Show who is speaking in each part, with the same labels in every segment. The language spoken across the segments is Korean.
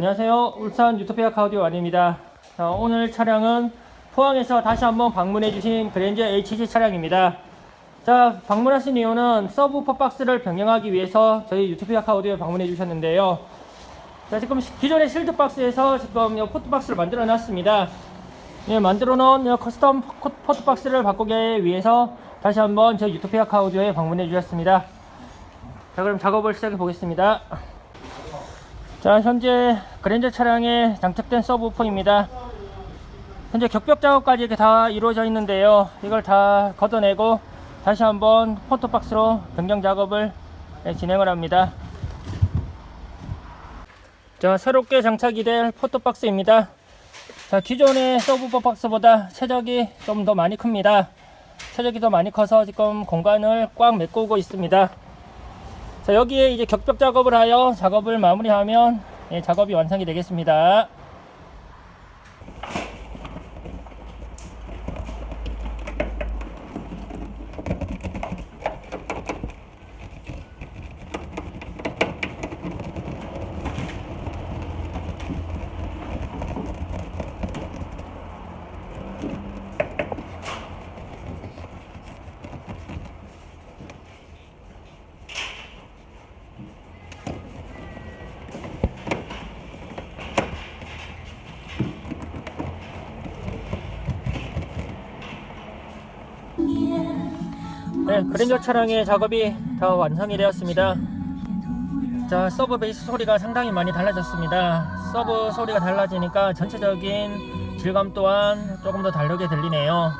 Speaker 1: 안녕하세요. 울산 유토피아 카우디오. 자, 오늘 차량은 포항에서 다시 한번 방문해주신 그랜저 HG 차량입니다. 자, 방문하신 이유는 서브우퍼 박스를 변경하기 위해서 저희 유토피아 카우디오에 방문해 주셨는데요. 자, 지금 시- 기존의 실드 박스에서 지금 이 포트 박스를 만들어 놨습니다. 예, 만들어 놓은 이 커스텀 포- 포트 박스를 바꾸기 위해서 다시 한번 저희 유토피아 카우디오에 방문해 주셨습니다. 자, 그럼 작업을 시작해 보겠습니다. 자, 현재 그랜저 차량에 장착된 서브우퍼입니다. 현재 격벽 작업까지 이렇게 다 이루어져 있는데요. 이걸 다 걷어내고 다시 한번 포토박스로 변경 작업을 네, 진행을 합니다. 자, 새롭게 장착이 될 포토박스입니다. 자, 기존의 서브우퍼 박스보다 최적이 좀 더 많이 큽니다. 최적이 더 많이 커서 지금 공간을 꽉 메꾸고 있습니다. 자, 여기에 이제 격벽 작업을 하여 작업을 마무리하면 예, 작업이 완성이 되겠습니다. 네, 그랜저 차량의 작업이 다 완성이 되었습니다. 자, 서브 베이스 소리가 상당히 많이 달라졌습니다. 서브 소리가 달라지니까 전체적인 질감 또한 조금 더 다르게 들리네요.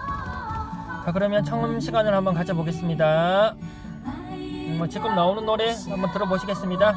Speaker 1: 자, 그러면 청음 시간을 한번 가져보겠습니다. 음, 뭐 지금 나오는 노래 한번 들어보시겠습니다.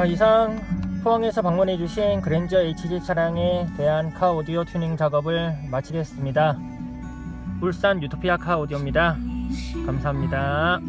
Speaker 1: 자, 이상 포항에서 방문해 주신 그랜저 HG 차량에 대한 카 오디오 튜닝 작업을 마치겠습니다. 울산 유토피아 카 오디오입니다. 감사합니다.